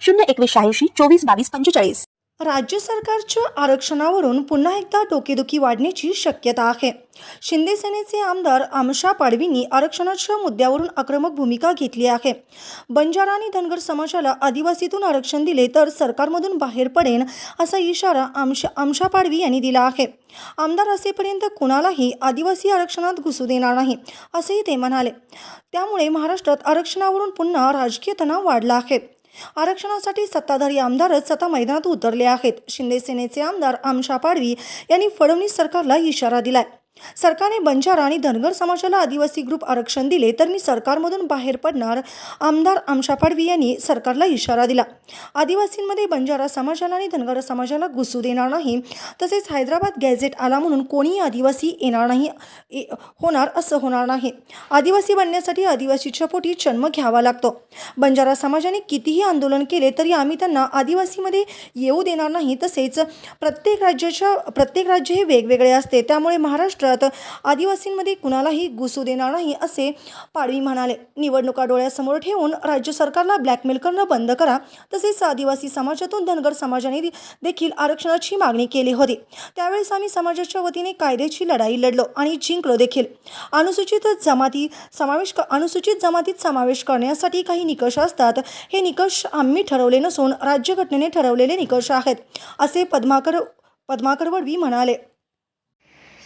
शून्य एकवीस शहाऐंशी चोवीस बावीस पंचेचाळीस. राज्य सरकारच्या आरक्षणावरून पुन्हा एकदा डोकेदुखी वाढण्याची शक्यता आहे. शिंदे सेनेचे आमदार आमशा पाडवींनी आरक्षणाच्या मुद्द्यावरून आक्रमक भूमिका घेतली आहे. बंजारा आणि धनगर समाजाला आदिवासीतून आरक्षण दिले तर सरकारमधून बाहेर पडेन असा इशारा आमशा आमशा पाडवी यांनी दिला आहे. आमदार असेपर्यंत कुणालाही आदिवासी आरक्षणात घुसू देणार नाही असेही ते म्हणाले. त्यामुळे महाराष्ट्रात आरक्षणावरून पुन्हा राजकीय तणाव वाढला आहे. आरक्षणासाठी सत्ताधारी आमदारच आता मैदानात उतरले आहेत. शिंदे सेनेचे आमदार आमशा पाडवी यांनी फडणवीस सरकारला इशारा दिलाय. सरकारने बंजारा आणि धनगर समाजाला आदिवासी ग्रुप आरक्षण दिले तर मी सरकारमधून बाहेर पडणार आमदार आमशा पाडवी यांनी सरकारला इशारा दिला. आदिवासींमध्ये बंजारा समाजाला आणि धनगर समाजाला घुसू देणार नाही तसेच हैदराबाद गॅझेट आला म्हणून कोणीही आदिवासी येणार नाही ए- होणार असं होणार नाही. आदिवासी बनण्यासाठी आदिवासीच्या पोटी जन्म घ्यावा लागतो. बंजारा समाजाने कितीही आंदोलन केले तरी आम्ही त्यांना आदिवासीमध्ये येऊ देणार नाही. तसेच प्रत्येक राज्याच्या प्रत्येक राज्य हे वेगवेगळे असते. त्यामुळे महाराष्ट्र महाराष्ट्रात आदिवासींमध्ये कुणालाही घुसू देणार नाही असे पाडवी म्हणाले. निवडणुका डोळ्यासमोर ठेवून राज्य सरकारला ब्लॅकमेल करणं बंद करा. तसेच आदिवासी समाजातून धनगर समाजाने देखील आरक्षणाची मागणी केली होती. त्यावेळेस आम्ही समाजाच्या वतीने कायद्याची लढाई लढलो आणि जिंकलो देखील. अनुसूचित जमाती समावेश क- अनुसूचित जमातीत समावेश करण्यासाठी काही निकष असतात. हे निकष आम्ही ठरवले नसून राज्यघटनेने ठरवलेले निकष आहेत असे पद्माकर पद्माकर वडवी म्हणाले.